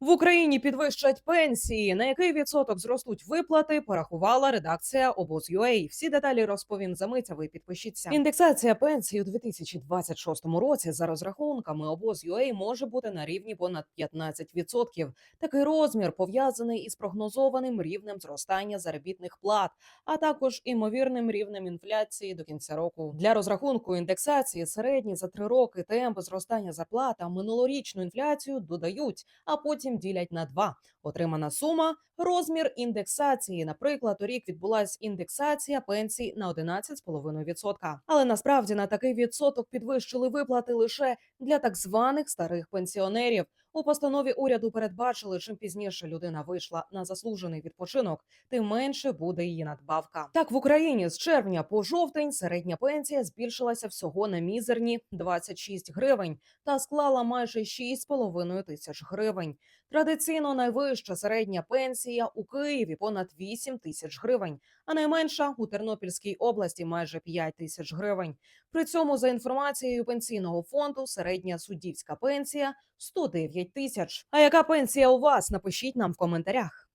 В Україні підвищать пенсії. На який відсоток зростуть виплати? Порахувала редакція обоз.ua. Всі деталі розповім за мить, а Ви підпишіться. Індексація пенсій у 2026 році за розрахунками обоз.ua може бути на рівні понад 15%. Такий розмір пов'язаний із прогнозованим рівнем зростання заробітних плат, а також імовірним рівнем інфляції до кінця року. Для розрахунку індексації середні за три роки темпи зростання зарплат та минулорічну інфляцію додають, а потім ділять на два. Отримана сума розмір індексації. Наприклад, торік відбулася індексація пенсій на 11,5%. Але насправді на такий відсоток підвищили виплати лише для так званих старих пенсіонерів. У постанові уряду передбачили, чим пізніше людина вийшла на заслужений відпочинок, тим менше буде її надбавка. Так в Україні з червня по жовтень середня пенсія збільшилася всього на мізерні 26 гривень та склала майже 6,5 тисяч гривень. Традиційно найвища середня пенсія у Києві понад 8 тисяч гривень, а найменша у Тернопільській області майже 5 тисяч гривень. При цьому, за інформацією пенсійного фонду, середня суддівська пенсія 109 тисяч. А яка пенсія у вас? Напишіть нам в коментарях.